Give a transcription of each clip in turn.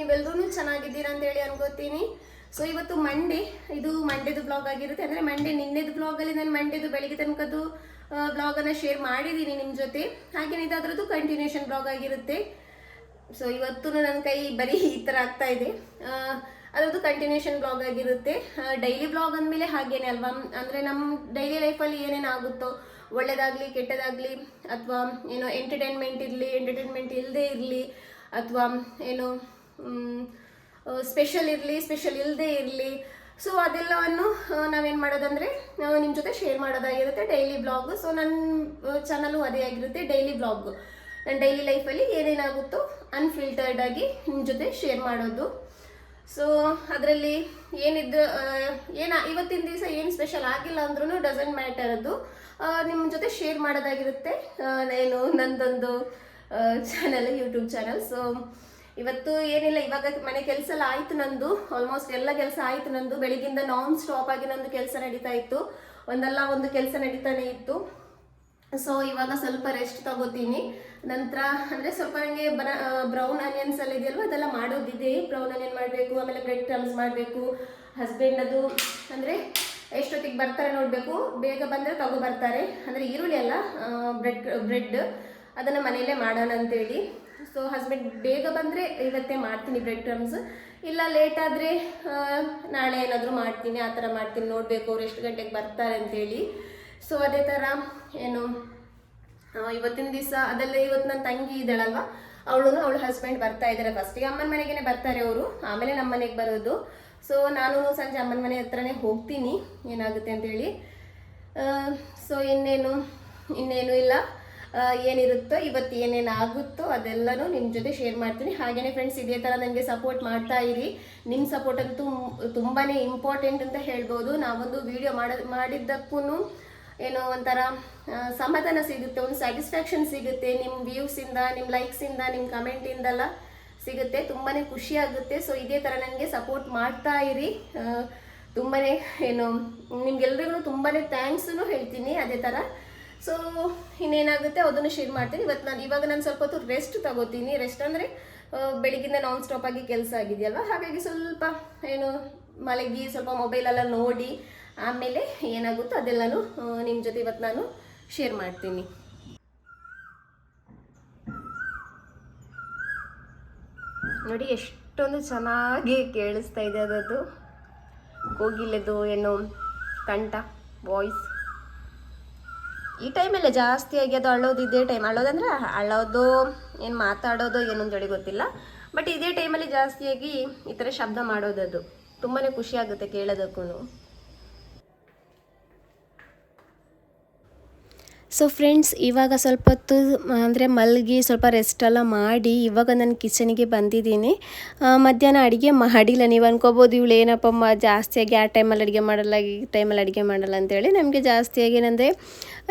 ನೀವೆಲ್ಲರೂ ಚೆನ್ನಾಗಿದ್ದೀರಾ ಅಂತ ಹೇಳಿ ಅನ್ಕೋತೀನಿ. ಸೊ ಇವತ್ತು ಮಂಡೇ ಇದು ಮಂಡೇದು ಬ್ಲಾಗ್ ಆಗಿರುತ್ತೆ. ಅಂದರೆ ಮಂಡೇ ನಿನ್ನೆದು ಬ್ಲಾಗಲ್ಲಿ ನಾನು ಮಂಡೇದು ಬೆಳಿಗ್ಗೆ ತನಕದ್ದು ಬ್ಲಾಗನ್ನು ಶೇರ್ ಮಾಡಿದ್ದೀನಿ ನಿಮ್ಮ ಜೊತೆ. ಹಾಗೇನೆ ಇದಾದ್ರದ್ದು ಕಂಟಿನ್ಯೂಷನ್ ಬ್ಲಾಗ್ ಆಗಿರುತ್ತೆ. ಸೊ ಇವತ್ತು ನನ್ನ ಕೈ ಬರೀ ಈ ಥರ ಆಗ್ತಾ ಇದೆ. ಅದರದ್ದು ಕಂಟಿನ್ಯೂಷನ್ ಬ್ಲಾಗ್ ಆಗಿರುತ್ತೆ. ಡೈಲಿ ಬ್ಲಾಗ್ ಅಂದಮೇಲೆ ಹಾಗೇನೆ ಅಲ್ವಾ? ಅಂದರೆ ನಮ್ಮ ಡೈಲಿ ಲೈಫಲ್ಲಿ ಏನೇನು ಆಗುತ್ತೋ ಒಳ್ಳೇದಾಗಲಿ, ಕೆಟ್ಟದಾಗಲಿ, ಅಥವಾ, ಏನೋ ಎಂಟರ್ಟೈನ್ಮೆಂಟ್ ಇರಲಿ ಎಂಟರ್ಟೈನ್ಮೆಂಟ್ ಇಲ್ಲದೆ ಇರಲಿ, ಅಥವಾ, ಏನು ಸ್ಪೆಷಲ್ ಇರಲಿ ಸ್ಪೆಷಲ್ ಇಲ್ಲದೆ ಇರಲಿ. ಸೊ ಅದೆಲ್ಲವನ್ನು ನಾವೇನು ಮಾಡೋದಂದರೆ ನಿಮ್ಮ ಜೊತೆ ಶೇರ್ ಮಾಡೋದಾಗಿರುತ್ತೆ ಡೈಲಿ ಬ್ಲಾಗ್ ಸೊ ನನ್ನ ಚಾನಲು ಅದೇ ಆಗಿರುತ್ತೆ ಡೈಲಿ ಬ್ಲಾಗ್ ನನ್ನ ಡೈಲಿ ಲೈಫಲ್ಲಿ ಏನೇನಾಗುತ್ತೋ ಅನ್ಫಿಲ್ಟರ್ಡ್ ಆಗಿ ನಿಮ್ಮ ಜೊತೆ ಶೇರ್ ಮಾಡೋದು. ಸೊ ಅದರಲ್ಲಿ ಏನಿದ್ದು ಏನು, ಇವತ್ತಿನ ದಿವಸ ಏನು ಸ್ಪೆಷಲ್ ಆಗಿಲ್ಲ ಅಂದ್ರೂ ಡಸಂಟ್ ಮ್ಯಾಟರ್ ಅದು. ನಿಮ್ಮ ಜೊತೆ ಶೇರ್ ಮಾಡೋದಾಗಿರುತ್ತೆ. ನಾನು ಏನು, ನಂದೊಂದು ಚಾನಲ್ ಯೂಟ್ಯೂಬ್ ಚಾನಲ್ ಸೊ ಇವತ್ತು ಏನಿಲ್ಲ, ಇವಾಗ ಮನೆ ಕೆಲಸ ಎಲ್ಲ ಆಯ್ತು ನಂದು. ಆಲ್ಮೋಸ್ಟ್ ಎಲ್ಲ ಕೆಲಸ ಆಯ್ತು ನಂದು. ಬೆಳಿಗ್ಗಿಂದ ನಾನ್ ಸ್ಟಾಪ್ ಆಗಿ ನಂದು ಕೆಲಸ ನಡೀತಾ ಇತ್ತು. ಒಂದಲ್ಲ ಒಂದು ಕೆಲಸ ನಡೀತಾನೆ ಇತ್ತು. ಸೊ ಇವಾಗ ಸ್ವಲ್ಪ ರೆಸ್ಟ್ ತಗೋತೀನಿ. ನಂತರ ಅಂದರೆ ಸ್ವಲ್ಪ ನನಗೆ ಬರ ಬ್ರೌನ್ ಆನಿಯನ್ಸ್ ಎಲ್ಲ ಇದೆಯಲ್ವ, ಅದೆಲ್ಲ ಮಾಡೋದಿದೆ. ಬ್ರೌನ್ ಆನಿಯನ್ ಮಾಡಬೇಕು, ಆಮೇಲೆ ಬ್ರೆಡ್ ಕ್ರಮ್ಸ್ ಮಾಡಬೇಕು. ಹಸ್ಬೆಂಡ್ ಅದು, ಅಂದರೆ ಎಷ್ಟೊತ್ತಿಗೆ ಬರ್ತಾರೆ ನೋಡಬೇಕು. ಬೇಗ ಬಂದರೆ ತಗೋ ಬರ್ತಾರೆ. ಅಂದರೆ ಈರುಳ್ಳಿ ಅಲ್ಲ ಬ್ರೆಡ್ ಬ್ರೆಡ್ ಅದನ್ನು ಮನೆಯಲ್ಲೇ ಮಾಡೋಣ ಅಂತೇಳಿ. ಸೊ ಹಸ್ಬೆಂಡ್ ಬೇಗ ಬಂದರೆ ಇವತ್ತೇ ಮಾಡ್ತೀನಿ ಬ್ರೆಡ್ ಕ್ರಮ್ಸ್ ಇಲ್ಲ ಲೇಟ್ ಆದರೆ ನಾಳೆ ಏನಾದರೂ ಮಾಡ್ತೀನಿ, ಆ ಥರ ಮಾಡ್ತೀನಿ. ನೋಡಬೇಕು ಅವ್ರು ಎಷ್ಟು ಗಂಟೆಗೆ ಬರ್ತಾರೆ ಅಂತೇಳಿ. ಸೊ ಅದೇ ಥರ, ಏನು ಇವತ್ತಿನ ದಿವಸ, ಅದೆಲ್ಲ ಇವತ್ತು ನನ್ನ ತಂಗಿ ಇದ್ದಾಳಲ್ವ? ಅವಳು, ಅವಳ ಹಸ್ಬೆಂಡ್ ಬರ್ತಾ ಇದ್ದಾರೆ. ಫಸ್ಟಿಗೆ ಅಮ್ಮನ ಮನೆಗೇನೆ ಬರ್ತಾರೆ ಅವರು. ಆಮೇಲೆ ನಮ್ಮ ಮನೆಗೆ ಬರೋದು. ಸೊ ನಾನು ಸಂಜೆ ಅಮ್ಮನ ಮನೆ ಹತ್ರನೇ ಹೋಗ್ತೀನಿ. ಏನಾಗುತ್ತೆ ಅಂತೇಳಿ. ಸೊ ಇನ್ನೇನು ಇನ್ನೇನು ಇಲ್ಲ. ಏನಿರುತ್ತೋ, ಇವತ್ತು ಏನೇನು ಆಗುತ್ತೋ ಅದೆಲ್ಲನೂ ನಿಮ್ಮ ಜೊತೆ ಶೇರ್ ಮಾಡ್ತೀನಿ. ಹಾಗೇನೆ ಫ್ರೆಂಡ್ಸ್ ಇದೇ ಥರ ನನಗೆ ಸಪೋರ್ಟ್ ಮಾಡ್ತಾ ಇರಿ. ನಿಮ್ಮ ಸಪೋರ್ಟ್ ಅಂತೂ ತುಂಬಾ ಇಂಪಾರ್ಟೆಂಟ್ ಅಂತ ಹೇಳ್ಬೋದು. ನಾವೊಂದು ವಿಡಿಯೋ ಮಾಡ ಮಾಡಿದ್ದಕ್ಕೂ ಏನೋ ಒಂಥರ ಸಮಾಧಾನ ಸಿಗುತ್ತೆ, ಒಂದು ಸ್ಯಾಟಿಸ್ಫ್ಯಾಕ್ಷನ್ ಸಿಗುತ್ತೆ. ನಿಮ್ಮ ವ್ಯೂಸಿಂದ ನಿಮ್ಮ ಲೈಕ್ಸಿಂದ ನಿಮ್ಮ ಕಮೆಂಟಿಂದೆಲ್ಲ ಸಿಗುತ್ತೆ. ತುಂಬಾ ಖುಷಿ ಆಗುತ್ತೆ. ಸೊ ಇದೇ ಥರ ನನಗೆ ಸಪೋರ್ಟ್ ಮಾಡ್ತಾ ಇರಿ. ತುಂಬಾ ಏನು, ನಿಮ್ಗೆಲ್ರಿಗೂ ತುಂಬಾ ಥ್ಯಾಂಕ್ಸೂ ಹೇಳ್ತೀನಿ. ಅದೇ ಥರ ಸೊ ಇನ್ನೇನಾಗುತ್ತೆ, ಅದನ್ನು ಶೇರ್ ಮಾಡ್ತೀನಿ. ಇವತ್ತು ನಾನು, ಇವಾಗ ನಾನು ಸ್ವಲ್ಪ ಹೊತ್ತು ರೆಸ್ಟ್ ತಗೋತೀನಿ. ರೆಸ್ಟ್ ಅಂದರೆ ಬೆಳಿಗ್ಗಿಂದ ನಾನ್ ಸ್ಟಾಪ್ ಆಗಿ ಕೆಲಸ ಆಗಿದೆಯಲ್ವ? ಹಾಗಾಗಿ ಸ್ವಲ್ಪ ಏನು, ಮಲಗಿ, ಸ್ವಲ್ಪ ಮೊಬೈಲೆಲ್ಲ ನೋಡಿ, ಆಮೇಲೆ ಏನಾಗುತ್ತೋ ಅದೆಲ್ಲನೂ ನಿಮ್ಮ ಜೊತೆ ಇವತ್ತು ನಾನು ಶೇರ್ ಮಾಡ್ತೀನಿ. ನೋಡಿ, ಎಷ್ಟೊಂದು ಚೆನ್ನಾಗಿ ಕೇಳಿಸ್ತಾ ಇದೆ ಅದು ಕೋಗಿಲೆದು, ಏನು, ಕಂಠ ವಾಯ್ಸ್ ಈ ಟೈಮಲ್ಲೇ ಜಾಸ್ತಿಯಾಗಿ ಅದು ಅಳೋದು ಇದೇ ಟೈಮ್. ಅಳೋದಂದ್ರೆ ಅಳೋದು ಏನು ಮಾತಾಡೋದು, ಏನು ಅಂತೇಳಿ ಗೊತ್ತಿಲ್ಲ. ಬಟ್ ಇದೇ ಟೈಮಲ್ಲಿ ಜಾಸ್ತಿಯಾಗಿ ಈ ಥರ ಶಬ್ದ ಮಾಡೋದದು. ತುಂಬಾ ಖುಷಿ ಆಗುತ್ತೆ ಕೇಳೋದಕ್ಕೂ ಸೊ ಫ್ರೆಂಡ್ಸ್ ಇವಾಗ ಸ್ವಲ್ಪ ಹೊತ್ತು, ಅಂದರೆ ಮಲಗಿ ಸ್ವಲ್ಪ ರೆಸ್ಟ್ ಎಲ್ಲ ಮಾಡಿ ಇವಾಗ ನಾನು ಕಿಚನಿಗೆ ಬಂದಿದ್ದೀನಿ. ಮಧ್ಯಾಹ್ನ ಅಡುಗೆ ಮಾಡಿಲ್ಲ. ನೀವು ಅನ್ಕೋಬೋದು ಇವಳು ಏನಪ್ಪ ಜಾಸ್ತಿಯಾಗಿ ಆ ಟೈಮಲ್ಲಿ ಅಡುಗೆ ಮಾಡಲ್ಲ, ಈ ಟೈಮಲ್ಲಿ ಅಡುಗೆ ಮಾಡಲ್ಲ ಅಂತೇಳಿ ನಮಗೆ ಜಾಸ್ತಿಯಾಗಿ ಏನಂದರೆ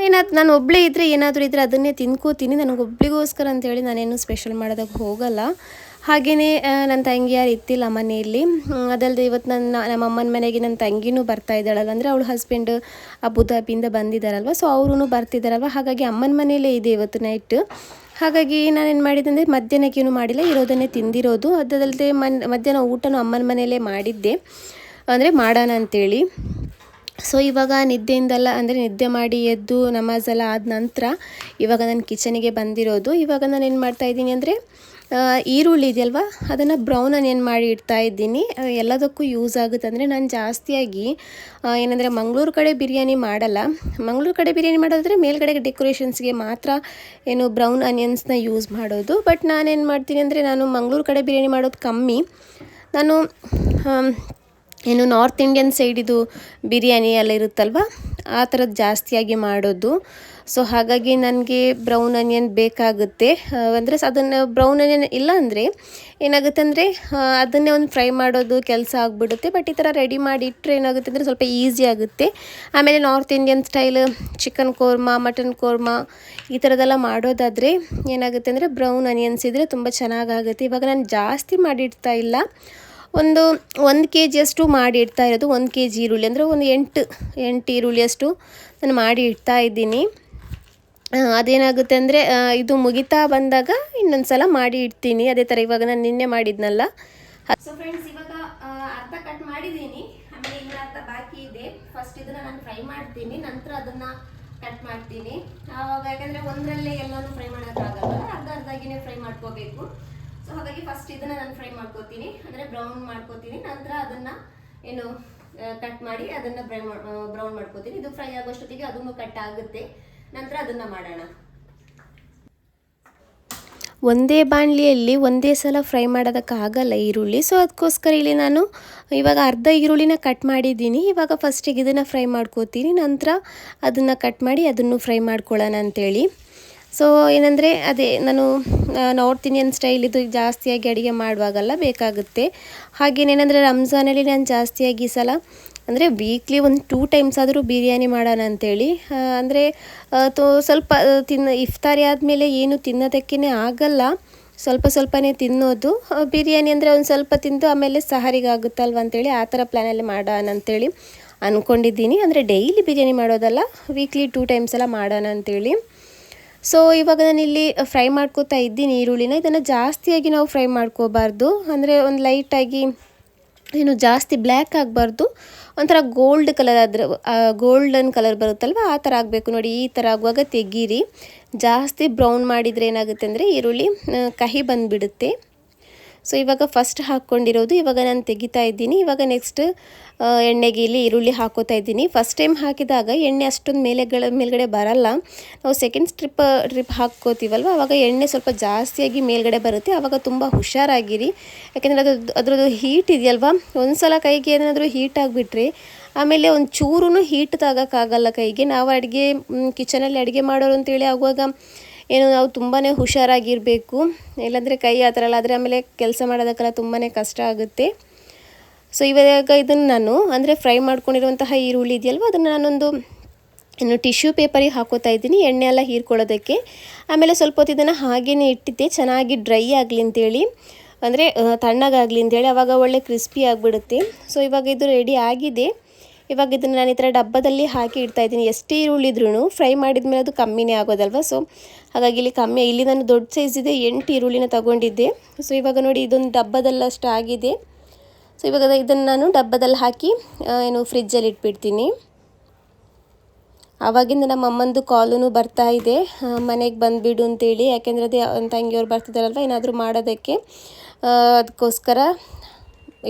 ಏನಾದ್ರು ನಾನು ಒಬ್ಬಳೇ ಇದ್ದರೆ ಏನಾದರೂ ಇದ್ದರೆ ಅದನ್ನೇ ತಿನ್ಕೋತೀನಿ. ನನಗೆ ಒಬ್ಳಿಗೋಸ್ಕರ ಅಂತೇಳಿ ನಾನೇನು ಸ್ಪೆಷಲ್ ಮಾಡೋದಕ್ಕೆ ಹೋಗಲ್ಲ. ಹಾಗೆಯೇ ನನ್ನ ತಂಗಿ ಯಾರು ಇತ್ತಿಲ್ಲ ಮನೆಯಲ್ಲಿ. ಅದಲ್ಲದೆ ಇವತ್ತು ನನ್ನ, ನಮ್ಮ ಅಮ್ಮನ ಮನೆಗೆ ನನ್ನ ತಂಗಿನೂ ಬರ್ತಾ ಇದ್ದಾಳಲ್ಲ. ಅಂದರೆ ಅವಳು ಹಸ್ಬೆಂಡ್ ಅಬುದಾಬಿಯಿಂದ ಬಂದಿದ್ದಾರಲ್ವ? ಸೊ ಅವರೂ ಬರ್ತಿದ್ದಾರಲ್ವ? ಹಾಗಾಗಿ ಅಮ್ಮನ ಮನೆಯಲ್ಲೇ ಇದೆ ಇವತ್ತು ನೈಟ್ ಹಾಗಾಗಿ ನಾನೇನು ಮಾಡಿದ್ದೆ ಅಂದರೆ ಮಧ್ಯಾಹ್ನಕ್ಕೇನು ಮಾಡಿಲ್ಲ, ಇರೋದನ್ನೇ ತಿಂದಿರೋದು. ಅದಲ್ಲದೆ ಮನ್, ಮಧ್ಯಾಹ್ನ ಊಟನೂ ಅಮ್ಮನ ಮನೆಯಲ್ಲೇ ಮಾಡಿದ್ದೆ. ಅಂದರೆ ಮಾಡೋಣ ಅಂತೇಳಿ. ಸೊ ಇವಾಗ ನಿದ್ದೆಯಿಂದಲ್ಲ, ಅಂದರೆ ನಿದ್ದೆ ಮಾಡಿ ಎದ್ದು ನಮಾಜೆಲ್ಲ ಆದ ನಂತರ, ಇವಾಗ ನಾನು ಕಿಚನಿಗೆ ಬಂದಿರೋದು. ಇವಾಗ ನಾನು ಏನು ಮಾಡ್ತಾಯಿದ್ದೀನಿ ಅಂದರೆ ಈರುಳ್ಳಿ ಇದೆಯಲ್ವ? ಅದನ್ನು ಬ್ರೌನ್ ಆನಿಯನ್ ಮಾಡಿ ಇಡ್ತಾ ಇದ್ದೀನಿ. ಎಲ್ಲದಕ್ಕೂ ಯೂಸ್ ಆಗುತ್ತೆ ಅಂದರೆ ನಾನು ಜಾಸ್ತಿಯಾಗಿ ಏನಂದರೆ ಮಂಗಳೂರು ಕಡೆ ಬಿರಿಯಾನಿ ಮಾಡಲ್ಲ. ಮಂಗಳೂರು ಕಡೆ ಬಿರಿಯಾನಿ ಮಾಡೋದಾದರೆ ಮೇಲ್ಗಡೆ ಡೆಕೋರೇಷನ್ಸ್ಗೆ ಮಾತ್ರ ಏನು ಬ್ರೌನ್ ಆನಿಯನ್ಸ್ನ ಯೂಸ್ ಮಾಡೋದು. ಬಟ್ ನಾನೇನು ಮಾಡ್ತೀನಿ ಅಂದರೆ ನಾನು ಮಂಗಳೂರು ಕಡೆ ಬಿರಿಯಾನಿ ಮಾಡೋದು ಕಮ್ಮಿ. ನಾನು ಏನು ನಾರ್ತ್ ಇಂಡಿಯನ್ ಸೈಡಿದು ಬಿರಿಯಾನಿ ಎಲ್ಲ ಇರುತ್ತಲ್ವ? ಆ ಥರದ್ದು ಜಾಸ್ತಿಯಾಗಿ ಮಾಡೋದು. ಸೊ ಹಾಗಾಗಿ ನನಗೆ ಬ್ರೌನ್ ಆನಿಯನ್ ಬೇಕಾಗುತ್ತೆ. ಅಂದರೆ ಅದನ್ನು ಬ್ರೌನ್ ಅನಿಯನ್ ಇಲ್ಲ ಅಂದರೆ ಏನಾಗುತ್ತೆ ಅಂದರೆ ಅದನ್ನೇ ಒಂದು ಫ್ರೈ ಮಾಡೋದು ಕೆಲಸ ಆಗಿಬಿಡುತ್ತೆ. ಬಟ್ ಈ ಥರ ರೆಡಿ ಮಾಡಿ ಇಟ್ಟರೆ ಏನಾಗುತ್ತೆ ಅಂದರೆ ಸ್ವಲ್ಪ ಈಸಿ ಆಗುತ್ತೆ. ಆಮೇಲೆ North Indian style chicken korma mutton korma ಈ ಥರದ್ದೆಲ್ಲ ಮಾಡೋದಾದರೆ ಏನಾಗುತ್ತೆ ಅಂದರೆ ಬ್ರೌನ್ ಆನಿಯನ್ಸ್ ಇದ್ದರೆ ತುಂಬ ಚೆನ್ನಾಗಾಗುತ್ತೆ. ಇವಾಗ ನಾನು ಜಾಸ್ತಿ ಮಾಡಿಡ್ತಾ ಇಲ್ಲ. ಒಂದು ಒಂದು ಕೆ ಜಿಯಷ್ಟು ಮಾಡಿ ಇಡ್ತಾ ಇರೋದು, ಒಂದು ಕೆ ಜಿ ಈರುಳ್ಳಿ. ಅಂದರೆ ಒಂದು ಎಂಟು ಎಂಟು ಈರುಳ್ಳಿಯಷ್ಟು ನಾನು ಮಾಡಿ ಇಡ್ತಾ ಇದ್ದೀನಿ. ಅದೇನಾಗುತ್ತೆ ಅಂದರೆ ಇದು ಮುಗಿತಾ ಬಂದಾಗ ಇನ್ನೊಂದು ಸಲ ಮಾಡಿ ಇಡ್ತೀನಿ. ಅದೇ ಥರ ಇವಾಗ ನಾನು ನಿನ್ನೆ ಮಾಡಿದ್ನಲ್ಲ. ಸೊ ಫ್ರೆಂಡ್ಸ್ ಇವಾಗ ಅರ್ಧ ಕಟ್ ಮಾಡಿದ್ದೀನಿ ಆಮೇಲೆ ಇನ್ನು ಅರ್ಧ ಬಾಕಿ ಇದೆ. ಫಸ್ಟ್ ಇದನ್ನ ನಾನು ಫ್ರೈ ಮಾಡ್ತೀನಿ. ನಂತರ ಅದನ್ನ ಕಟ್ ಮಾಡ್ತೀನಿ. ಆವಾಗ ಯಾಕಂದರೆ ಒಂದರಲ್ಲೇ ಎಲ್ಲನೂ ಫ್ರೈ ಮಾಡೋಕ್ಕಾಗಲ್ಲ ಅರ್ಧ ಅರ್ಧಾಗಿನೇ ಫ್ರೈ ಮಾಡ್ಕೋಬೇಕು. ಸೊ ಹಾಗಾಗಿ ಫಸ್ಟ್ ಇದನ್ನ ನಾನು ಫ್ರೈ ಮಾಡ್ಕೋತೀನಿ. ಅಂದರೆ ಬ್ರೌನ್ ಮಾಡ್ಕೋತೀನಿ. ನಂತರ ಅದನ್ನ ಏನು ಕಟ್ ಮಾಡಿ ಅದನ್ನ ಬ್ರೈ ಬ್ರೌನ್ ಮಾಡ್ಕೋತೀನಿ. ಇದು ಫ್ರೈ ಆಗೋಷ್ಟೊತ್ತಿಗೆ ಅದನ್ನು ಕಟ್ ಆಗುತ್ತೆ. ನಂತರ ಅದನ್ನ ಮಾಡೋಣ. ಒಂದೇ ಬಾಣಲಿಯಲ್ಲಿ ಒಂದೇ ಸಲ ಫ್ರೈ ಮಾಡೋದಕ್ಕಾಗಲ್ಲ ಈರುಳ್ಳಿ. ಸೊ ಅದಕ್ಕೋಸ್ಕರ ಇಲ್ಲಿ ನಾನು ಇವಾಗ ಅರ್ಧ ಈರುಳ್ಳಿನ ಕಟ್ ಮಾಡಿದ್ದೀನಿ. ಇವಾಗ ಫಸ್ಟಿಗೆ ಇದನ್ನು ಫ್ರೈ ಮಾಡ್ಕೋತೀನಿ. ನಂತರ ಅದನ್ನು ಕಟ್ ಮಾಡಿ ಅದನ್ನು ಫ್ರೈ ಮಾಡ್ಕೊಳ್ಳೋಣ ಅಂಥೇಳಿ ಸೊ ಏನಂದರೆ ಅದೇ ನಾನು ನಾರ್ತ್ ಇಂಡಿಯನ್ ಸ್ಟೈಲ್ ಇದು ಜಾಸ್ತಿಯಾಗಿ ಅಡುಗೆ ಮಾಡುವಾಗಲ್ಲ ಬೇಕಾಗುತ್ತೆ. ಹಾಗೇನೇನೆಂದರೆ ರಂಜಾನಲ್ಲಿ ನಾನು ಜಾಸ್ತಿಯಾಗಿ ಈ ಸಲ ಅಂದರೆ ವೀಕ್ಲಿ ಒಂದು ಟೂ ಟೈಮ್ಸ್ ಆದರೂ ಬಿರಿಯಾನಿ ಮಾಡೋಣ ಅಂತೇಳಿ. ಅಂದರೆ ತೋ, ಸ್ವಲ್ಪ ತಿನ್ನ, ಇಫ್ತಾರಿ ಆದಮೇಲೆ ಏನು ತಿನ್ನೋದಕ್ಕೇ ಆಗಲ್ಲ. ಸ್ವಲ್ಪ ಸ್ವಲ್ಪನೇ ತಿನ್ನೋದು. ಬಿರಿಯಾನಿ ಅಂದರೆ ಒಂದು ಸ್ವಲ್ಪ ತಿಂದು ಆಮೇಲೆ ಸಹರಿಗಾಗುತ್ತಲ್ವ ಅಂತೇಳಿ ಆ ಥರ ಪ್ಲ್ಯಾನಲ್ಲಿ ಮಾಡೋಣ ಅಂತೇಳಿ ಅಂದ್ಕೊಂಡಿದ್ದೀನಿ ಅಂದರೆ ಡೈಲಿ ಬಿರಿಯಾನಿ ಮಾಡೋದಲ್ಲ ವೀಕ್ಲಿ ಟೂ ಟೈಮ್ಸ್ ಎಲ್ಲ ಮಾಡೋಣ ಅಂತೇಳಿ. ಸೊ ಇವಾಗ ಇಲ್ಲಿ ಫ್ರೈ ಮಾಡ್ಕೋತಾ ಇದ್ದೀನಿ ಈರುಳ್ಳಿನ. ಇದನ್ನು ಜಾಸ್ತಿಯಾಗಿ ನಾವು ಫ್ರೈ ಮಾಡ್ಕೋಬಾರ್ದು. ಅಂದರೆ ಒಂದು ಲೈಟಾಗಿ ಏನು ಜಾಸ್ತಿ ಬ್ಲ್ಯಾಕ್ ಆಗಬಾರ್ದು. ಒಂಥರ ಗೋಲ್ಡ್ ಕಲರ್ ಆದರೆ ಗೋಲ್ಡನ್ ಕಲರ್ ಬರುತ್ತಲ್ವ? ಆ ಥರ ಆಗಬೇಕು ನೋಡಿ, ಈ ಥರ ಆಗುವಾಗ ತೆಗೀರಿ. ಜಾಸ್ತಿ ಬ್ರೌನ್ ಮಾಡಿದರೆ ಏನಾಗುತ್ತೆ ಅಂದರೆ, ಈರುಳ್ಳಿ ಕಹಿ ಬಂದುಬಿಡುತ್ತೆ. ಸೊ ಇವಾಗ ಫಸ್ಟ್ ಹಾಕ್ಕೊಂಡಿರೋದು ಇವಾಗ ನಾನು ತೆಗಿತಾ ಇದ್ದೀನಿ. ಇವಾಗ ನೆಕ್ಸ್ಟ್ ಎಣ್ಣೆಗೆ ಇಲ್ಲಿ ಈರುಳ್ಳಿ ಹಾಕೋತಾ ಇದ್ದೀನಿ. ಫಸ್ಟ್ ಟೈಮ್ ಹಾಕಿದಾಗ ಎಣ್ಣೆ ಅಷ್ಟೊಂದು ಮೇಲೆಗಳ, ಮೇಲ್ಗಡೆ ಬರಲ್ಲ. ನಾವು ಸೆಕೆಂಡ್ ಸ್ಟ್ರಿಪ್ ಟ್ರಿಪ್ ಹಾಕ್ಕೋತೀವಲ್ವ? ಆವಾಗ ಎಣ್ಣೆ ಸ್ವಲ್ಪ ಜಾಸ್ತಿಯಾಗಿ ಮೇಲ್ಗಡೆ ಬರುತ್ತೆ. ಆವಾಗ ತುಂಬ ಹುಷಾರಾಗಿರಿ. ಯಾಕೆಂದರೆ ಅದು, ಅದರದ್ದು ಹೀಟ್ ಇದೆಯಲ್ವ? ಒಂದು ಸಲ ಕೈಗೆ ಏನಾದರೂ ಹೀಟ್ ಆಗಿಬಿಟ್ರೆ ಆಮೇಲೆ ಒಂದು ಚೂರು ಹೀಟ್ ತಾಗೋಕ್ಕಾಗಲ್ಲ ಕೈಗೆ. ನಾವು ಅಡುಗೆ ಕಿಚನಲ್ಲಿ ಅಡುಗೆ ಮಾಡೋರು ಅಂತೇಳಿ ಆಗುವಾಗ ಏನು, ನಾವು ತುಂಬಾ ಹುಷಾರಾಗಿರಬೇಕು. ಇಲ್ಲಾಂದರೆ ಕೈ ಆ ಥರ ಎಲ್ಲ ಆದರೆ ಆಮೇಲೆ ಕೆಲಸ ಮಾಡೋದಕ್ಕೆಲ್ಲ ತುಂಬಾ ಕಷ್ಟ ಆಗುತ್ತೆ. ಸೊ ಇವಾಗ ಇದನ್ನು ನಾನು, ಅಂದರೆ ಫ್ರೈ ಮಾಡ್ಕೊಂಡಿರುವಂತಹ ಈರುಳ್ಳಿ ಇದೆಯಲ್ವ, ಅದನ್ನು ನಾನೊಂದು ಇನ್ನು ಟಿಶ್ಯೂ ಪೇಪರಿಗೆ ಹಾಕೋತಾ ಇದ್ದೀನಿ, ಎಣ್ಣೆ ಎಲ್ಲ ಹೀರ್ಕೊಳ್ಳೋದಕ್ಕೆ. ಆಮೇಲೆ ಸ್ವಲ್ಪ ಹೊತ್ತು ಇದನ್ನು ಹಾಗೇ ಇಟ್ಟಿದ್ದೆ, ಚೆನ್ನಾಗಿ ಡ್ರೈ ಆಗಲಿ ಅಂತೇಳಿ. ಅಂದರೆ ತಣ್ಣಗಾಗಲಿ ಅಂತೇಳಿ ಆವಾಗ ಒಳ್ಳೆ ಕ್ರಿಸ್ಪಿ ಆಗಿಬಿಡುತ್ತೆ. ಸೊ ಇವಾಗ ಇದು ರೆಡಿ ಆಗಿದೆ. ಇವಾಗ ಇದನ್ನು ನಾನು ಈ ಥರ ಡಬ್ಬದಲ್ಲಿ ಹಾಕಿ ಇಡ್ತಾ ಇದ್ದೀನಿ. ಎಷ್ಟೇ ಈರುಳ್ಳಿದ್ರೂ ಫ್ರೈ ಮಾಡಿದ ಮೇಲೆ ಅದು ಕಮ್ಮಿನೇ ಆಗೋದಲ್ವ? ಸೊ ಹಾಗಾಗಿ ಇಲ್ಲಿ ಕಮ್ಮಿ. ಇಲ್ಲಿ ನಾನು ದೊಡ್ಡ ಸೈಜ್ ಇದೆ, ಎಂಟು ಈರುಳ್ಳಿನ ತಗೊಂಡಿದ್ದೆ. ಸೊ ಇವಾಗ ನೋಡಿ ಇದೊಂದು ಡಬ್ಬದಲ್ಲಷ್ಟು ಆಗಿದೆ. ಸೊ ಇವಾಗ ಇದನ್ನು ನಾನು ಡಬ್ಬದಲ್ಲಿ ಹಾಕಿ ಏನು ಫ್ರಿಜ್ಜಲ್ಲಿ ಇಟ್ಬಿಡ್ತೀನಿ. ಆವಾಗಿಂದ ನಮ್ಮ ಅಮ್ಮಂದು ಕಾಲೂ ಬರ್ತಾ ಇದೆ. ಮನೆಗೆ ಬಂದುಬಿಡು ಅಂತೇಳಿ. ಯಾಕೆಂದರೆ ಅದೇ ತಂಗಿಯವ್ರು ಬರ್ತಿದ್ದಾರಲ್ವ? ಏನಾದರೂ ಮಾಡೋದಕ್ಕೆ. ಅದಕ್ಕೋಸ್ಕರ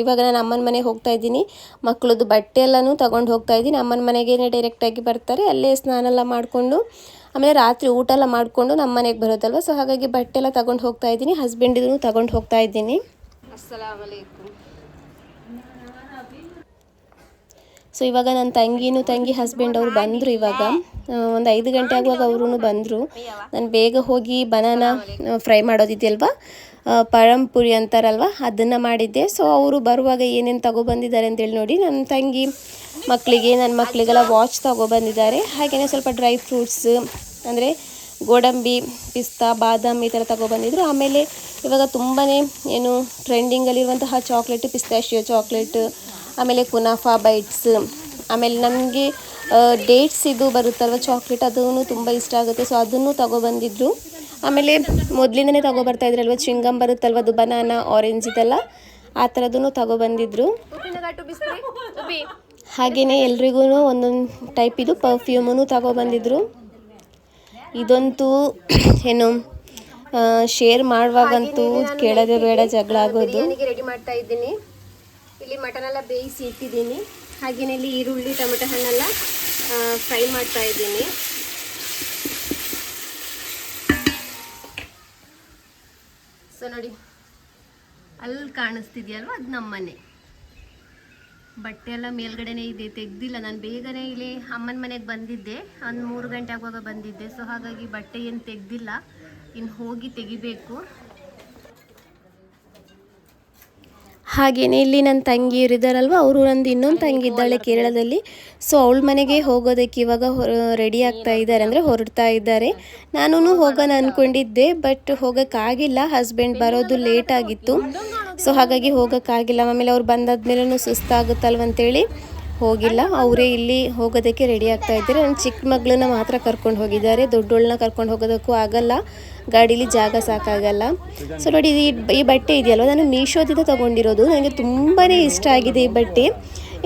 ಇವಾಗ ನಾನು ಅಮ್ಮನ ಮನೆಗೆ ಹೋಗ್ತಾ ಇದ್ದೀನಿ. ಮಕ್ಕಳದ್ದು ಬಟ್ಟೆ ಎಲ್ಲನೂ ತೊಗೊಂಡು ಹೋಗ್ತಾ ಇದ್ದೀನಿ. ಅಮ್ಮನ ಮನೆಗೇನೆ ಡೈರೆಕ್ಟಾಗಿ ಬರ್ತಾರೆ. ಅಲ್ಲೇ ಸ್ನಾನ ಎಲ್ಲ ಮಾಡಿಕೊಂಡು ಆಮೇಲೆ ರಾತ್ರಿ ಊಟ ಎಲ್ಲ ಮಾಡಿಕೊಂಡು ನಮ್ಮ ಮನೆಗೆ ಬರೋದಲ್ವ ಸೊ ಹಾಗಾಗಿ ಬಟ್ಟೆ ಎಲ್ಲ ತೊಗೊಂಡು ಹೋಗ್ತಾ ಇದ್ದೀನಿ. ಹಸ್ಬೆಂಡಿಗೂ ತೊಗೊಂಡು ಹೋಗ್ತಾ ಇದ್ದೀನಿ. ಸೊ ಇವಾಗ ನನ್ನ ತಂಗಿನೂ ತಂಗಿ ಹಸ್ಬೆಂಡ್ ಅವರು ಬಂದರು ಇವಾಗ. ಒಂದು ಐದು ಗಂಟೆ ಆಗುವಾಗ ಅವರು ಬಂದರು. ನಾನು ಬೇಗ ಹೋಗಿ ಬನಾನ ಫ್ರೈ ಮಾಡೋದಿದೆಯಲ್ವ? ಆ, ಪഴಂಪುರಿ ಅಂತಾರಲ್ವ? ಅದನ್ನು ಮಾಡಿದ್ದೆ. ಸೊ ಅವರು ಬರುವಾಗ ಏನೇನು ತಗೊಬಂದಿದ್ದಾರೆ ಅಂತೇಳಿ ನೋಡಿ. ನನ್ನ ತಂಗಿ ಮಕ್ಕಳಿಗೆ ನನ್ನ ಮಕ್ಕಳಿಗೆಲ್ಲ ವಾಚ್ ತಗೊಬಂದಿದ್ದಾರೆ. ಹಾಗೆಯೇ ಸ್ವಲ್ಪ ಡ್ರೈ ಫ್ರೂಟ್ಸ್ ಅಂದರೆ ಗೋಡಂಬಿ ಪಿಸ್ತಾ ಬಾದಾಮಿ ಈ ಥರ ತಗೊಬಂದಿದ್ರು. ಆಮೇಲೆ ಇವಾಗ ತುಂಬಾ ಏನು ಟ್ರೆಂಡಿಂಗಲ್ಲಿರುವಂತಹ ಚಾಕ್ಲೇಟ್ ಪಿಸ್ತಾಶಿಯೋ ಚಾಕ್ಲೇಟ್ ಆಮೇಲೆ ಕುನಾಫಾ ಬೈಟ್ಸ್ ಆಮೇಲೆ ನಮಗೆ ಡೇಟ್ಸ್ ಇದು ಬರುತ್ತಲ್ವ? ಚಾಕ್ಲೇಟ್ ಅದೂ ತುಂಬ ಇಷ್ಟ ಆಗುತ್ತೆ. ಸೊ ಅದನ್ನು ತಗೊಬಂದಿದ್ರು. ಆಮೇಲೆ ಮೊದಲಿಂದನೇ ತಗೊಬರ್ತಾ ಇದ್ರಲ್ವ? ಚಿಂಗಮ್ ಬರುತ್ತಲ್ವ? ಅದು ಬನಾನಾ ಆರೆಂಜ್ ಇದೆಲ್ಲ. ಆ ಥರದೂ ತಗೊಬಂದಿದ್ರು. ಹಾಗೆಯೇ ಎಲ್ರಿಗೂ ಒಂದೊಂದು ಟೈಪ್ ಇದು ಪರ್ಫ್ಯೂಮೂ ತಗೊಬಂದಿದ್ರು. ಇದಂತೂ ಏನು ಶೇರ್ ಮಾಡುವಾಗಂತೂ ಕೇಳೋದೇ ಬೇಡ ಜಗಳ ಆಗೋದು. ರೆಡಿ ಮಾಡ್ತಾ ಇದ್ದೀನಿ. ಇಲ್ಲಿ ಮಟನ್ ಎಲ್ಲ ಬೇಯಿಸಿ ಇಟ್ಟಿದ್ದೀನಿ. ಹಾಗೆಯೇ ಇಲ್ಲಿ ಈರುಳ್ಳಿ, ಟೊಮೆಟೊ ಹಣ್ಣೆಲ್ಲ ಫ್ರೈ ಮಾಡ್ತಾ ಇದ್ದೀನಿ. ನೋಡಿ. ಅಲ್ಲಿ ಕಾಣಿಸ್ತಿದೆಯಲ್ವ? ಅದು ನಮ್ಮನೆ. ಬಟ್ಟೆ ಎಲ್ಲ ಮೇಲ್ಗಡೆನೇ ಇದೆ, ತೆಗ್ದಿಲ್ಲ. ನಾನು ಬೇಗನೆ ಇಲ್ಲಿ ಅಮ್ಮನ ಮನೆಗೆ ಬಂದಿದ್ದೆ. ಒಂದು ಮೂರು ಗಂಟೆ ಆಗುವಾಗ ಬಂದಿದ್ದೆ. ಸೊ ಹಾಗಾಗಿ ಬಟ್ಟೆ ಏನು ತೆಗ್ದಿಲ್ಲ. ಇನ್ನು ಹೋಗಿ ತೆಗಿಬೇಕು. ಹಾಗೆಯೇ ಇಲ್ಲಿ ನನ್ನ ತಂಗಿಯರು ಇದ್ದಾರಲ್ವ ಅವರು ನಂದು ಇನ್ನೊಂದು ತಂಗಿ ಇದ್ದಾಳೆ ಕೇರಳದಲ್ಲಿ. ಸೊ ಅವಳ ಮನೆಗೆ ಹೋಗೋದಕ್ಕೆ ಇವಾಗ ರೆಡಿ ಆಗ್ತಾ ಇದ್ದಾರೆ ಅಂದರೆ ಹೊರಡ್ತಾ ಇದ್ದಾರೆ. ನಾನು ಹೋಗೋಣ ಅಂದ್ಕೊಂಡಿದ್ದೆ ಬಟ್ ಹೋಗೋಕ್ಕಾಗಿಲ್ಲ ಹಸ್ಬೆಂಡ್ ಬರೋದು ಲೇಟ್ ಆಗಿತ್ತು. ಸೊ ಹಾಗಾಗಿ ಹೋಗೋಕ್ಕಾಗಿಲ್ಲ ಆಮೇಲೆ ಅವ್ರು ಬಂದಾದ್ಮೇಲೂ ಸುಸ್ತಾಗುತ್ತಲ್ವ ಅಂತೇಳಿ ಹೋಗಿಲ್ಲ. ಅವರೇ ಇಲ್ಲಿ ಹೋಗೋದಕ್ಕೆ ರೆಡಿ ಆಗ್ತಾ ಇದ್ದಾರೆ. ನನ್ನ ಚಿಕ್ಕ ಮಗಳನ್ನ ಮಾತ್ರ ಕರ್ಕೊಂಡು ಹೋಗಿದ್ದಾರೆ. ದೊಡ್ಡೋಳನ್ನ ಕರ್ಕೊಂಡು ಹೋಗೋದಕ್ಕೂ ಆಗಲ್ಲ. ಗಾಡೀಲಿ ಜಾಗ ಸಾಕಾಗಲ್ಲ. ಸೊ ನೋಡಿ ಈ ಈ ಬಟ್ಟೆ ಇದೆಯಲ್ವ? ನಾನು ಮೀಶೋದಿಂದ ತೊಗೊಂಡಿರೋದು. ನನಗೆ ತುಂಬಾ ಇಷ್ಟ ಆಗಿದೆ ಈ ಬಟ್ಟೆ.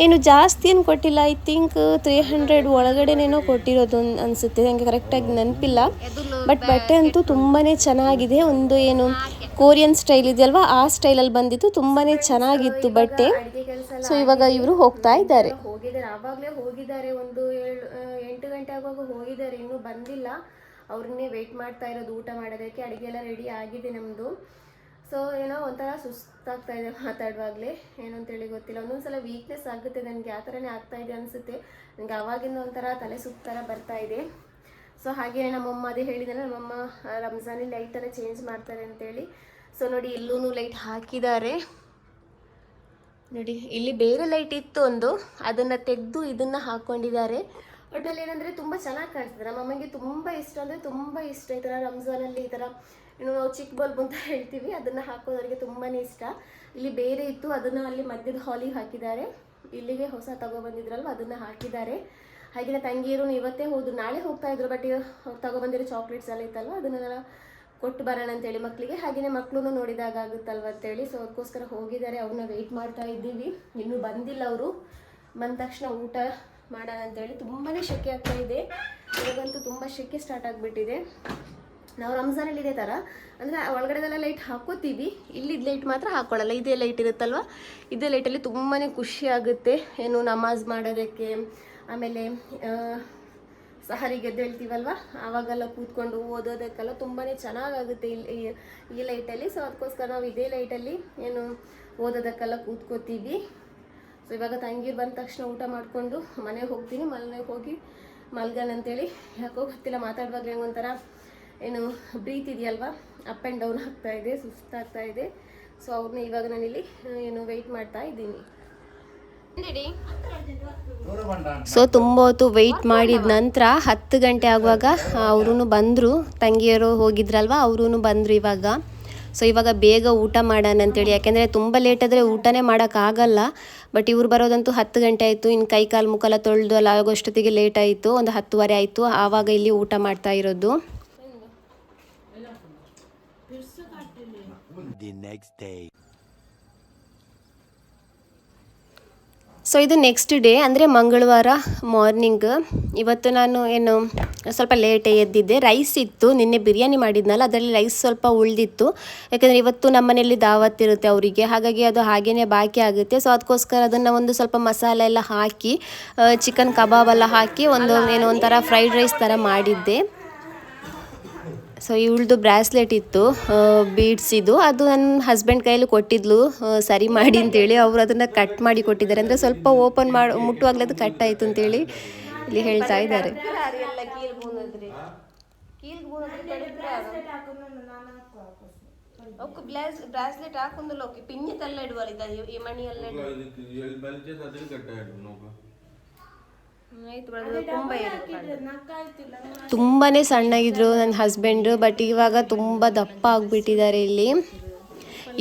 ಏನು ಜಾಸ್ತಿ ಏನು ಕೊಟ್ಟಿಲ್ಲ. ಐ ಥಿಂಕ್ ತ್ರೀ ಹಂಡ್ರೆಡ್ ಒಳಗಡೆನೇನೋ ಕೊಟ್ಟಿರೋದು ಅನ್ಸುತ್ತೆ. ನನಗೆ ಕರೆಕ್ಟಾಗಿ ನೆನಪಿಲ್ಲ. ಬಟ್ ಬಟ್ಟೆ ಅಂತೂ ತುಂಬಾ ಚೆನ್ನಾಗಿದೆ. ಒಂದು ಏನು ಕೋರಿಯನ್ ಸ್ಟೈಲ್ ಇದೆಯಲ್ವಾ? ಆ ಸ್ಟೈಲಲ್ಲಿ ಬಂದಿತ್ತು ತುಂಬಾ ಚೆನ್ನಾಗಿತ್ತು ಬಟ್ಟೆ. ಸೊ ಇವಾಗ ಇವರು ಹೋಗ್ತಾ ಇದ್ದಾರೆ. ಹೋಗಿದ್ದಾರೆ. ಆವಾಗಲೇ ಹೋಗಿದ್ದಾರೆ. ಒಂದು ಏಳು ಎಂಟು ಗಂಟೆ ಆಗುವಾಗ ಹೋಗಿದ್ದಾರೆ. ಇನ್ನೂ ಬಂದಿಲ್ಲ. ಅವ್ರನ್ನೇ ವೆಯ್ಟ್ ಮಾಡ್ತಾ ಇರೋದು, ಊಟ ಮಾಡೋದಕ್ಕೆ ಅಡುಗೆ ಎಲ್ಲ ರೆಡಿ ಆಗಿದೆ ನಮ್ಮದು ಸೊ ಏನೋ ಒಂಥರ ಸುಸ್ತಾಗ್ತಾ ಇದೆ ಮಾತಾಡುವಾಗಲೇ. ಏನು ಅಂತೇಳಿ ಗೊತ್ತಿಲ್ಲ. ಒಂದೊಂದು ಸಲ ವೀಕ್ನೆಸ್ ಆಗುತ್ತೆ ನನಗೆ, ಆ ಥರನೇ ಆಗ್ತಾ ಇದೆ ಅನಿಸುತ್ತೆ. ನನಗೆ ಆವಾಗಿಂದ ಒಂಥರ ತಲೆ ಸುತ್ತರ ಬರ್ತಾ ಇದೆ. ಸೊ ಹಾಗೆ ನಮ್ಮಮ್ಮ ಅದೇ ಹೇಳಿದಾನೆ ನಮ್ಮಮ್ಮ ರಂಜಾನಿ ಲೈಟೆಲ್ಲ ಚೇಂಜ್ ಮಾಡ್ತಾರೆ ಅಂತೇಳಿ. ಸೊ ನೋಡಿ ಇಲ್ಲೂ ಲೈಟ್ ಹಾಕಿದ್ದಾರೆ. ನೋಡಿ, ಇಲ್ಲಿ ಬೇರೆ ಲೈಟ್ ಇತ್ತು ಒಂದು. ಅದನ್ನು ತೆಗೆದು ಇದನ್ನು ಹಾಕ್ಕೊಂಡಿದ್ದಾರೆ ಒಟ್ಟಲ್ಲಿ ಏನಂದರೆ ತುಂಬ ಚೆನ್ನಾಗಿ ಕಾಣಿಸ್ತದೆ. ನಮ್ಮ ಅಮ್ಮಂಗೆ ತುಂಬ ಇಷ್ಟ. ಅಂದರೆ ತುಂಬ ಇಷ್ಟ ಈ ಥರ ರಂಜಾನಲ್ಲಿ ಈ ಥರ ಏನು ನಾವು ಚಿಕ್ಕ ಬಲ್ಬ್ ಅಂತ ಹೇಳ್ತೀವಿ. ಅದನ್ನು ಹಾಕೋದವರಿಗೆ ತುಂಬಾ ಇಷ್ಟ. ಇಲ್ಲಿ ಬೇರೆ ಇತ್ತು. ಅದನ್ನು ಅಲ್ಲಿ ಮಧ್ಯದ ಹಾಲಿಗೆ ಹಾಕಿದ್ದಾರೆ. ಇಲ್ಲಿಗೆ ಹೊಸ ತಗೊಬಂದಿದ್ರಲ್ವ ಅದನ್ನು ಹಾಕಿದ್ದಾರೆ. ಹಾಗೆ ನನ್ನ ತಂಗಿಯರು ಇವತ್ತೇ ಹೋದ್ರು. ನಾಳೆ ಹೋಗ್ತಾ ಇದ್ರು ಬಟ್ ತಗೊಬಂದಿರೋ ಚಾಕ್ಲೇಟ್ಸ್ ಎಲ್ಲ ಇತ್ತಲ್ವ? ಅದನ್ನೆಲ್ಲ ಕೊಟ್ಟು ಬರೋಣ ಅಂತೇಳಿ ಮಕ್ಕಳಿಗೆ ಹಾಗೆಯೇ ಮಕ್ಕಳು ನೋಡಿದಾಗ ಆಗುತ್ತಲ್ವ ಅಂತೇಳಿ. ಸೊ ಅದಕ್ಕೋಸ್ಕರ ಹೋಗಿದ್ದಾರೆ. ಅವ್ರನ್ನ ವೆಯ್ಟ್ ಮಾಡ್ತಾ ಇದ್ದೀವಿ. ಇನ್ನೂ ಬಂದಿಲ್ಲ ಅವರು. ಬಂದ ತಕ್ಷಣ ಊಟ ಮಾಡೋಣ ಅಂತೇಳಿ ತುಂಬಾ ಶೆಕೆ ಆಗ್ತಾ ಇದೆ. ಇವಾಗಂತೂ ತುಂಬ ಶೆಕೆ ಸ್ಟಾರ್ಟ್ ಆಗಿಬಿಟ್ಟಿದೆ. ನಾವು ರಂಜಾನಲ್ಲಿ ಇದೇ ಥರ ಅಂದರೆ ಒಳಗಡೆದೆಲ್ಲ ಲೈಟ್ ಹಾಕೋತೀವಿ. ಇಲ್ಲಿದ್ದ ಲೈಟ್ ಮಾತ್ರ ಹಾಕ್ಕೊಳ್ಳಲ್ಲ ಇದೇ ಲೈಟ್ ಇರುತ್ತಲ್ವ? ಇದೇ ಲೈಟಲ್ಲಿ ತುಂಬಾ ಖುಷಿ ಆಗುತ್ತೆ. ಏನು ನಮಾಜ್ ಮಾಡೋದಕ್ಕೆ, ಆಮೇಲೆ ಸಹರಿಗೆ ಹೇಳ್ತೀವಲ್ವ? ಆವಾಗೆಲ್ಲ ಕೂತ್ಕೊಂಡು ಓದೋದಕ್ಕೆಲ್ಲ ತುಂಬಾ ಚೆನ್ನಾಗಾಗುತ್ತೆ ಇಲ್ಲಿ ಈ- ಲೈಟಲ್ಲಿ ಸೊ ಅದಕ್ಕೋಸ್ಕರ ನಾವು ಇದೇ ಲೈಟಲ್ಲಿ ಏನು ಓದೋದಕ್ಕೆಲ್ಲ ಕೂತ್ಕೋತೀವಿ. ಇವಾಗ ತಂಗೀರು ಬಂದ ತಕ್ಷಣ ಊಟ ಮಾಡಿಕೊಂಡು ಮನೆಗೆ ಹೋಗ್ತೀನಿ. ಮನೆಗೆ ಹೋಗಿ ಮಲ್ಗನ್ ಅಂತೇಳಿ ಯಾಕೋ ಗೊತ್ತಿಲ್ಲ ಮಾತಾಡುವಾಗ ಹೆಂಗೆ ಒಂಥರ ಏನು ಬ್ರೀತ್ ಇದೆಯಲ್ವಾ? ಅಪ್ ಆ್ಯಂಡ್ ಡೌನ್ ಆಗ್ತಾ ಇದೆ ಸುಸ್ತಾಗ್ತಾ ಇದೆ. ಸೊ ಅವ್ರನ್ನ ಇವಾಗ ನಾನಿಲ್ಲಿ ಏನು ವೆಯ್ಟ್ ಮಾಡ್ತಾ ಇದ್ದೀನಿ. ಸೊ ತುಂಬ ಹೊತ್ತು ವೆಯ್ಟ್ ಮಾಡಿದ ನಂತರ ಹತ್ತು ಗಂಟೆ ಆಗುವಾಗ ಅವರು ಬಂದರು. ತಂಗಿಯರು ಹೋಗಿದ್ರಲ್ವ ಅವರು ಬಂದರು ಇವಾಗ. ಸೊ ಇವಾಗ ಬೇಗ ಊಟ ಮಾಡೋಣ ಅಂತೇಳಿ. ಯಾಕೆಂದರೆ ತುಂಬ ಲೇಟ್ ಆದರೆ ಊಟನೇ ಮಾಡೋಕ್ಕಾಗಲ್ಲ ಬಟ್ ಇವ್ರು ಬರೋದಂತೂ ಹತ್ತು ಗಂಟೆ ಆಯಿತು. ಇನ್ನು ಕೈ ಕಾಲು ಮುಖಲ ತೊಳೆದು ಅಲ್ಲ ಆಗೋಷ್ಟೊತ್ತಿಗೆ ಲೇಟ್ ಆಯಿತು. ಒಂದು ಹತ್ತುವರೆ ಆಯಿತು. ಆವಾಗ ಇಲ್ಲಿ ಊಟ ಮಾಡ್ತಾ ಇರೋದು. The next day. ಸೊ ಇದು ನೆಕ್ಸ್ಟ್ ಡೇ ಅಂದರೆ ಮಂಗಳವಾರ ಮಾರ್ನಿಂಗ್ ಇವತ್ತು ನಾನು ಏನು ಸ್ವಲ್ಪ ಲೇಟೇ ಎದ್ದಿದ್ದೆ. ರೈಸ್ ಇತ್ತು, ನಿನ್ನೆ ಬಿರಿಯಾನಿ ಮಾಡಿದ್ನಲ್ಲ, ಅದರಲ್ಲಿ ರೈಸ್ ಸ್ವಲ್ಪ ಉಳಿದಿತ್ತು. ಯಾಕಂದರೆ ಇವತ್ತು ನಮ್ಮ ಮನೆಯಲ್ಲಿ ದಾವತ್ ಇರುತ್ತೆ ಅವರಿಗೆ, ಹಾಗಾಗಿ ಅದು ಹಾಗೇ ಬಾಕಿ ಆಗುತ್ತೆ. ಸೊ ಅದಕ್ಕೋಸ್ಕರ ಅದನ್ನು ಒಂದು ಸ್ವಲ್ಪ ಮಸಾಲೆ ಎಲ್ಲ ಹಾಕಿ ಚಿಕನ್ ಕಬಾಬ್ ಎಲ್ಲ ಹಾಕಿ ಒಂದು ಏನೋ ಒಂಥರ ಫ್ರೈಡ್ ರೈಸ್ ಥರ ಮಾಡಿದ್ದೆ. ಸೊ ಇವಳ್ದು ಬ್ರಾಸ್ಲೆಟ್ ಇತ್ತು ಬೀಡ್ಸ್ ಇದು ಅದು ನನ್ನ ಹಸ್ಬೆಂಡ್ ಕೈಯಲ್ಲಿ ಕೊಟ್ಟಿದ್ಲು ಸರಿ ಮಾಡಿ ಅಂತೇಳಿ ಅವರು ಅದನ್ನು ಕಟ್ ಮಾಡಿ ಕೊಟ್ಟಿದ್ದಾರೆ ಅಂದರೆ ಸ್ವಲ್ಪ ಓಪನ್ ಮಾಡಿ ಮುಟ್ಟುವಾಗಲೇ ಅದು ಕಟ್ ಆಯಿತು ಅಂತೇಳಿ ಇಲ್ಲಿ ಹೇಳ್ತಾ ಇದ್ದಾರೆ ಬ್ರಾಸ್ಲೆಟ್ ಹಾಕೊಂಡಲ್ಲ ಪಿನ್ನಿ ತಲ್ಲ ಇಡುವಲ್ಲ ಈ ಮಣಿಯಲ್ಲ ತುಂಬಾನೇ ಸಣ್ಣಗಿದ್ರು ನನ್ನ ಹಸ್ಬೆಂಡ್ ಬಟ್ ಇವಾಗ ತುಂಬ ದಪ್ಪ ಆಗಿಬಿಟ್ಟಿದ್ದಾರೆ ಇಲ್ಲಿ.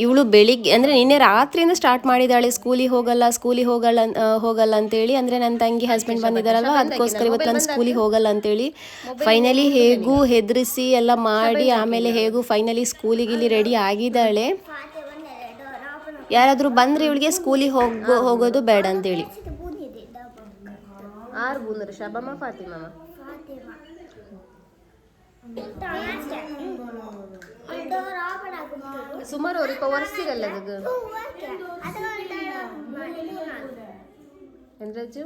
ಇವಳು ಬೆಳಿಗ್ಗೆ ಅಂದರೆ ನಿನ್ನೆ ರಾತ್ರಿಯಿಂದ ಸ್ಟಾರ್ಟ್ ಮಾಡಿದ್ದಾಳೆ ಸ್ಕೂಲಿಗೆ ಹೋಗಲ್ಲ ಸ್ಕೂಲಿಗೆ ಹೋಗಲ್ಲ ಹೋಗಲ್ಲ ಅಂತೇಳಿ. ಅಂದರೆ ನನ್ನ ತಂಗಿ ಹಸ್ಬೆಂಡ್ ಬಂದಿದ್ದಾರಲ್ವ ಅದಕ್ಕೋಸ್ಕರ ಇವತ್ತು ನಾನು ಸ್ಕೂಲಿಗೆ ಹೋಗಲ್ಲ ಅಂತೇಳಿ. ಫೈನಲಿ ಹೇಗೂ ಹೆದರಿಸಿ ಎಲ್ಲ ಮಾಡಿ ಆಮೇಲೆ ಹೇಗೂ ಫೈನಲಿ ಸ್ಕೂಲಿಗೆ ಇಲ್ಲಿ ರೆಡಿ ಆಗಿದ್ದಾಳೆ. ಯಾರಾದರೂ ಬಂದರೆ ಇವಳಿಗೆ ಸ್ಕೂಲಿಗೆ ಹೋಗೋ ಹೋಗೋದು ಬೇಡ ಅಂತೇಳಿ. ಆರು ಬೂಂದರು ಶಬಮ್ಮ ಫಾತಿಮಮ್ಮ ಸುಮಾರು ಅವ್ರಿಗೆ ಪವರ್ಸಿರಲ್ಲ ಅದು ಎಂದ್ರಜ್ಜು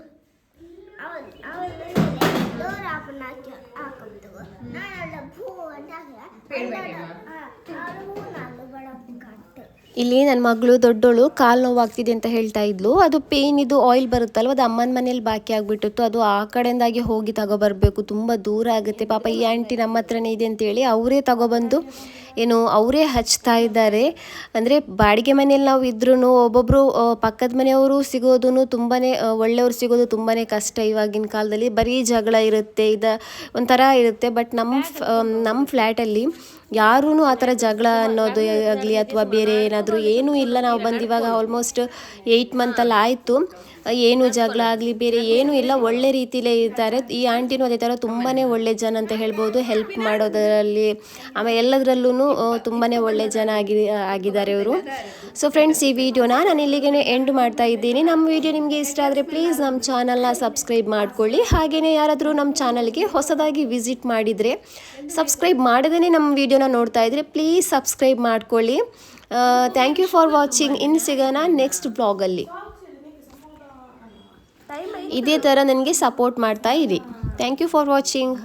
ಇಲ್ಲಿ ನನ್ನ ಮಗಳು ದೊಡ್ಡೋಳು ಕಾಲು ನೋವಾಗ್ತಿದೆ ಅಂತ ಹೇಳ್ತಾ ಇದ್ಲು. ಅದು ಪೇನ್ ಇದು ಆಯಿಲ್ ಬರುತ್ತಲ್ವ, ಅದು ಅಮ್ಮನ ಮನೇಲಿ ಬಾಕಿ ಆಗಿಬಿಟ್ಟಿತ್ತು. ಅದು ಆ ಕಡೆಯಿಂದಾಗಿ ಹೋಗಿ ತಗೊಬರ್ಬೇಕು. ತುಂಬ ದೂರ ಆಗುತ್ತೆ. ಪಾಪ ಈ ಆಂಟಿ ನಮ್ಮ ಹತ್ರನೇ ಇದೆ ಅಂತೇಳಿ ಅವರೇ ತಗೊಬಂದು ಏನು ಅವರೇ ಹಚ್ತಾ ಇದ್ದಾರೆ. ಅಂದರೆ ಬಾಡಿಗೆ ಮನೆಯಲ್ಲಿ ನಾವು ಇದ್ರೂ ಒಬ್ಬೊಬ್ಬರು ಪಕ್ಕದ ಮನೆಯವರು ಸಿಗೋದು ತುಂಬಾ ಒಳ್ಳೆಯವ್ರು ಸಿಗೋದು ತುಂಬಾ ಕಷ್ಟ ಇವಾಗಿನ ಕಾಲದಲ್ಲಿ. ಬರೀ ಜಗಳ ಇರುತ್ತೆ, ಇದು ಒಂಥರ ಇರುತ್ತೆ. ಬಟ್ ನಮ್ಮ ನಮ್ಮ ಫ್ಲ್ಯಾಟಲ್ಲಿ ಯಾರೂ ಆ ಥರ ಜಗಳ ಅನ್ನೋದು ಆಗಲಿ ಅಥವಾ ಬೇರೆ ಏನಾದರೂ ಏನೂ ಇಲ್ಲ. ನಾವು ಬಂದಿವಾಗ ಇವಾಗ ಆಲ್ಮೋಸ್ಟ್ ಏಯ್ಟ್ ಮಂತಲ್ಲಿ ಆಯಿತು. ಏನು ಜಗಳ ಆಗಲಿ, ಬೇರೆ ಏನೂ ಇಲ್ಲ, ಒಳ್ಳೆ ರೀತಿಯಲ್ಲೇ ಇರ್ತಾರೆ ಈ ಆಂಟಿನೂ ಅದೇ ಥರ ತುಂಬಾ ಒಳ್ಳೆ ಜನ ಅಂತ ಹೇಳ್ಬೋದು. ಹೆಲ್ಪ್ ಮಾಡೋದರಲ್ಲಿ, ಆಮೇಲೆ ಎಲ್ಲದರಲ್ಲೂ ತುಂಬಾ ಒಳ್ಳೆ ಜನ ಆಗಿ, ಆಗಿದ್ದಾರೆ ಇವರು. ಸೊ ಫ್ರೆಂಡ್ಸ್ ಈ ವಿಡಿಯೋನ ನಾನು ಇಲ್ಲಿಗೆ ಎಂಡ್ ಮಾಡ್ತಾ ಇದ್ದೀನಿ. ನಮ್ಮ ವಿಡಿಯೋ ನಿಮಗೆ ಇಷ್ಟ ಆದರೆ ಪ್ಲೀಸ್ ನಮ್ಮ ಚಾನಲ್ನ ಸಬ್ಸ್ಕ್ರೈಬ್ ಮಾಡ್ಕೊಳ್ಳಿ. ಹಾಗೆಯೇ ಯಾರಾದರೂ ನಮ್ಮ ಚಾನಲ್ಗೆ ಹೊಸದಾಗಿ ವಿಸಿಟ್ ಮಾಡಿದರೆ ಸಬ್ಸ್ಕ್ರೈಬ್ ಮಾಡದೇ ನಮ್ಮ ವಿಡಿಯೋನ ನೋಡ್ತಾ ಇದ್ದರೆ ಪ್ಲೀಸ್ ಸಬ್ಸ್ಕ್ರೈಬ್ ಮಾಡ್ಕೊಳ್ಳಿ. ಥ್ಯಾಂಕ್ ಯು ಫಾರ್ ವಾಚಿಂಗ್ ಇನ್ ಸಿಗೋಣ ನೆಕ್ಸ್ಟ್ ಬ್ಲಾಗಲ್ಲಿ ಇದೇ ಥರ ನನಗೆ ಸಪೋರ್ಟ್ ಮಾಡ್ತಾ ಇರಿ. Thank you for watching